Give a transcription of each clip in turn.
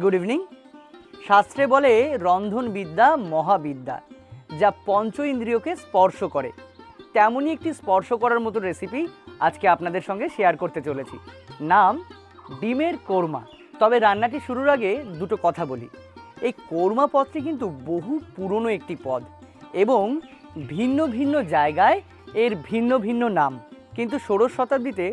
Good evening শাস্ত্রে বলে রন্ধনবিদ্যা মহাবিদ্যা, যা পঞ্চ ইন্দ্রিয়কে স্পর্শ করে। তেমনই একটি স্পর্শ করার মতো রেসিপি আজকে আপনাদের সঙ্গে শেয়ার করতে চলেছি। নাম, ডিমের কোরমা। তবে রান্নাটি শুরুর আগে দুটো কথা বলি। এই কোরমা পদটি কিন্তু বহু পুরনো একটি পদ এবং ভিন্ন ভিন্ন জায়গায় এর ভিন্ন ভিন্ন নাম। কিন্তু ষোড়শ শতাব্দীতে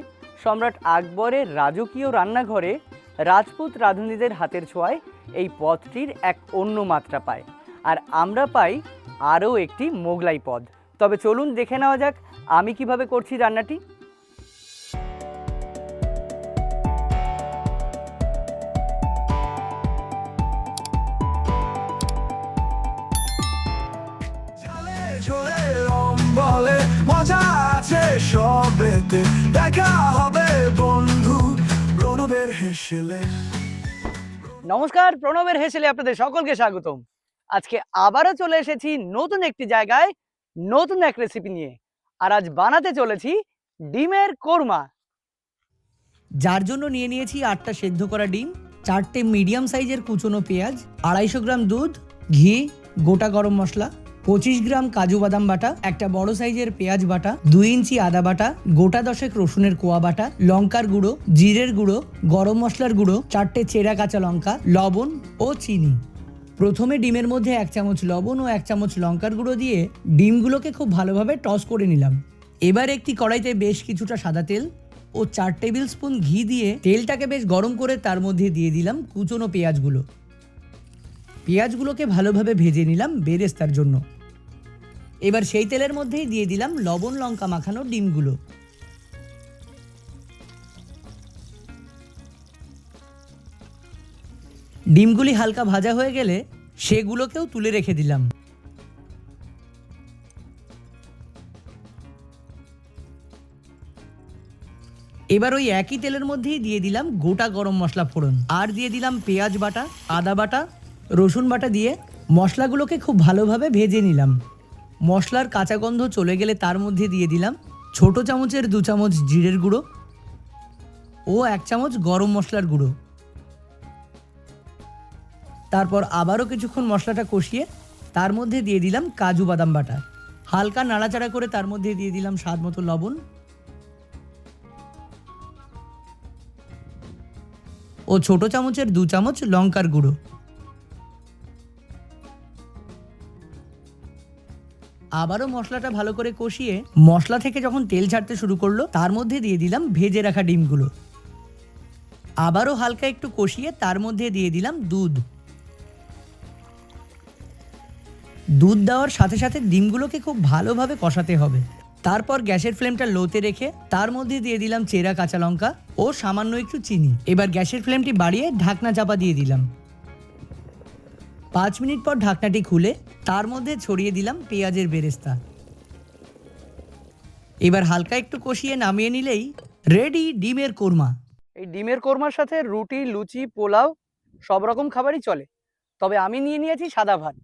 সম্রাট আকবরের রাজকীয় রান্নাঘরে রাজপুত রাঁধুনিদের হাতের ছোঁয়ায় এই পদটির এক অন্য মাত্রা পায়। আর আমরা পাই আরও একটি মোগলাই পদ। তবে চলুন দেখে নেওয়া যাক আমি কীভাবে করছি রান্নাটি। মজা আছে সবেতে। দেখা হেসেলে। নমস্কার প্রণবের হেসেলে আপনাদের সকলকে স্বাগতম। আজকে আবারও চলে এসেছি নতুন একটি জায়গায় নতুন এক রেসিপি নিয়ে। আর আজ বানাতে চলেছি ডিমের কোরমা। যার জন্য নিয়ে নিয়েছি আটটা সেদ্ধ করা ডিম চারটে মিডিয়াম সাইজের কুচনো পেঁয়াজ আড়াইশো গ্রাম দুধ ঘি গোটা গরম মশলা পঁচিশ গ্রাম কাজু বাদাম বাটা, একটা বড় সাইজের পেঁয়াজ বাটা, দুই ইঞ্চি আদা বাটা, গোটা দশেক রসুনের কোয়া বাটা, লঙ্কার গুঁড়ো, জিরের গুঁড়ো, গরম মশলার গুঁড়ো, চারটে চেরা কাঁচা লঙ্কা, লবণ ও চিনি। প্রথমে ডিমের মধ্যে এক চামচ লবণ ও এক চামচ লঙ্কার গুঁড়ো দিয়ে ডিমগুলোকে খুব ভালোভাবে টস করে নিলাম। এবার একটি কড়াইতে বেশ কিছুটা সাদা তেল ও চার টেবিল স্পুন ঘি দিয়ে তেলটাকে বেশ গরম করে তার মধ্যে দিয়ে দিলাম কুচনো পেঁয়াজগুলো। পেঁয়াজগুলোকে ভালোভাবে ভেজে নিলাম বেরেস্তার জন্য। এবার সেই তেলের মধ্যেই দিয়ে দিলাম লবণ, লঙ্কা মাখানো ডিমগুলো। ডিমগুলি হালকা ভাজা হয়ে গেলে সেগুলোকেও তুলে রেখে দিলাম। এবার ওই একই তেলের মধ্যেই দিয়ে দিলাম গোটা গরম মশলা ফোড়ন। আর দিয়ে দিলাম পেঁয়াজ বাটা, আদা বাটা, রসুন বাটা দিয়ে মশলাগুলোকে খুব ভালোভাবে ভেজে নিলাম। মশলার কাঁচা গন্ধ চলে গেলে তার মধ্যে দিয়ে দিলাম ছোট চামচের দু চামচ জিরের গুঁড়ো ও এক চামচ গরম মশলার গুঁড়ো। তারপর আবারও কিছুক্ষণ মশলাটা কষিয়ে তার মধ্যে দিয়ে দিলাম কাজু বাদাম বাটা। হালকা নাড়াচাড়া করে তার মধ্যে দিয়ে দিলাম স্বাদ মতো লবণ। ও ছোট চামচের দু চামচ লঙ্কার গুঁড়ো। আবারও মশলাটা ভালো করে কষিয়ে মশলা থেকে যখন তেল ছাড়তে শুরু করল, তার মধ্যে দিয়ে দিলাম ভেজে রাখা ডিমগুলো। আবারও হালকা একটু কষিয়ে তার মধ্যে দিয়ে দিলাম দুধ। দুধ দেওয়ার সাথে সাথে ডিমগুলোকে খুব ভালোভাবে কষাতে হবে। তারপর গ্যাসের ফ্লেমটা লোতে রেখে তার মধ্যে দিয়ে দিলাম চেরা কাঁচা লঙ্কা ও সামান্য একটু চিনি। এবার গ্যাসের ফ্লেমটি বাড়িয়ে ঢাকনা চাপা দিয়ে দিলাম। পাঁচ মিনিট পর ঢাকনাটি খুলে তার মধ্যে ছড়িয়ে দিলাম পেঁয়াজের বেরেস্তা। এবার হালকা একটু কষিয়ে নামিয়ে নিলেই রেডি ডিমের কোরমা। এই ডিমের কোরমার সাথে রুটি, লুচি, পোলাও সব রকম খাবারই চলে। তবে আমি নিয়ে নিয়েছি সাদা ভাত।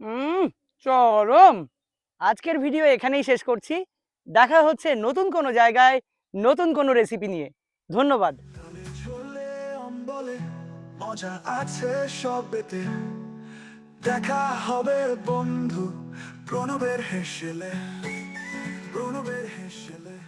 হুম, চরম। আজকের ভিডিও এখানেই শেষ করছি। দেখা হচ্ছে নতুন কোনো জায়গায়, নতুন কোনো রেসিপি নিয়ে। ধন্যবাদ। মজা আছে সবেতে। দেখা হবে বন্ধু প্রণবের হেসেলে। প্রণবের হেসেলে।